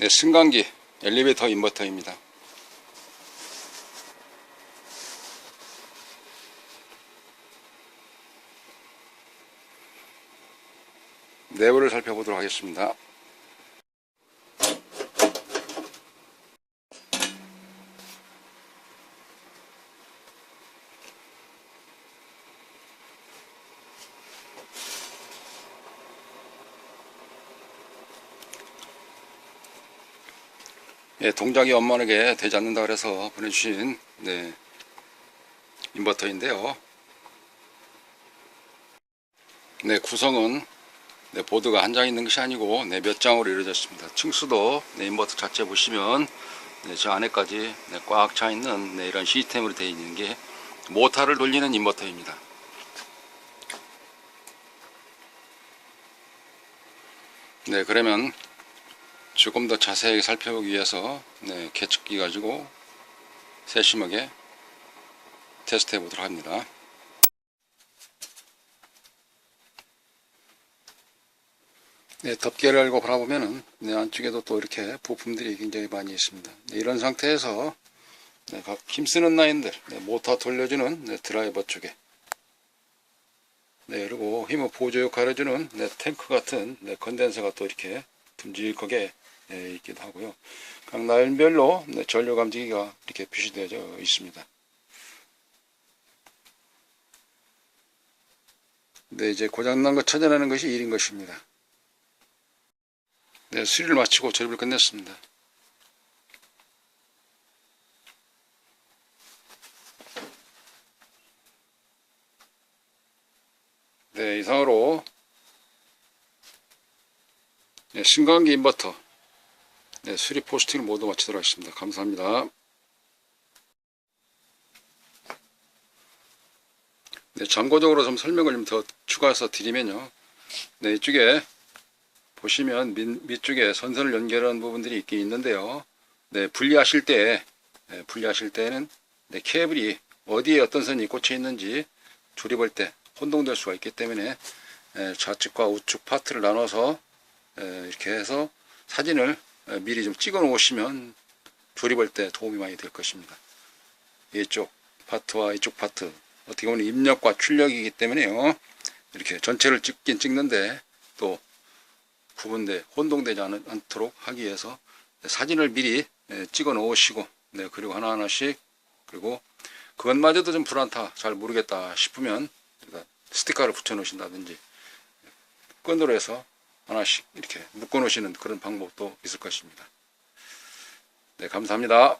네, 승강기 엘리베이터 인버터입니다. 내부를 살펴보도록 하겠습니다. 예, 동작이 원만하게 되지 않는다 그래서 보내주신 네, 인버터인데요. 네, 구성은 네, 보드가 한 장 있는 것이 아니고 네, 몇 장으로 이루어졌습니다. 층수도 네, 인버터 자체 보시면 네, 저 안에까지 네, 꽉 차 있는 네, 이런 시스템으로 되어 있는 게 모터를 돌리는 인버터입니다. 네, 그러면 조금 더 자세하게 살펴보기 위해서 네, 계측기 가지고 세심하게 테스트 해 보도록 합니다. 네, 덮개를 열고 바라보면은 네, 안쪽에도 또 이렇게 부품들이 굉장히 많이 있습니다. 네, 이런 상태에서 네, 각 힘쓰는 라인들, 네, 모터 돌려주는 네, 드라이버 쪽에 네, 그리고 힘을 보조 역할을 해주는 네, 탱크 같은 네, 컨덴서가 또 이렇게 듬직하게 네, 있기도 하고요. 각 라인별로 네, 전류 감지기가 이렇게 표시되어 있습니다. 네, 이제 고장난 거 찾아내는 것이 일인 것입니다. 네, 수리를 마치고 조립을 끝냈습니다. 네, 이상으로 네, 승강기 인버터 네, 수리 포스팅을 모두 마치도록 하겠습니다. 감사합니다. 네, 참고적으로 좀 설명을 좀 더 추가해서 드리면요. 네, 이쪽에 보시면 밑, 밑쪽에 선선을 연결하는 부분들이 있긴 있는데요. 네, 분리하실 때, 네, 분리하실 때는 네, 케이블이 어디에 어떤 선이 꽂혀 있는지 조립할 때 혼동될 수가 있기 때문에 에, 좌측과 우측 파트를 나눠서 에, 이렇게 해서 사진을 에, 미리 좀 찍어 놓으시면 조립할 때 도움이 많이 될 것입니다. 이쪽 파트와 이쪽 파트 어떻게 보면 입력과 출력이기 때문에요. 이렇게 전체를 찍긴 찍는데 또 구분돼 혼동되지 않, 않도록 하기 위해서 사진을 미리 에, 찍어 놓으시고 네, 그리고 하나하나씩 그리고 그것마저도 좀 불안타 잘 모르겠다 싶으면 그러니까 스티커를 붙여 놓으신다든지 끈으로 해서 하나씩 이렇게 묶어 놓으시는 그런 방법도 있을 것입니다. 네, 감사합니다.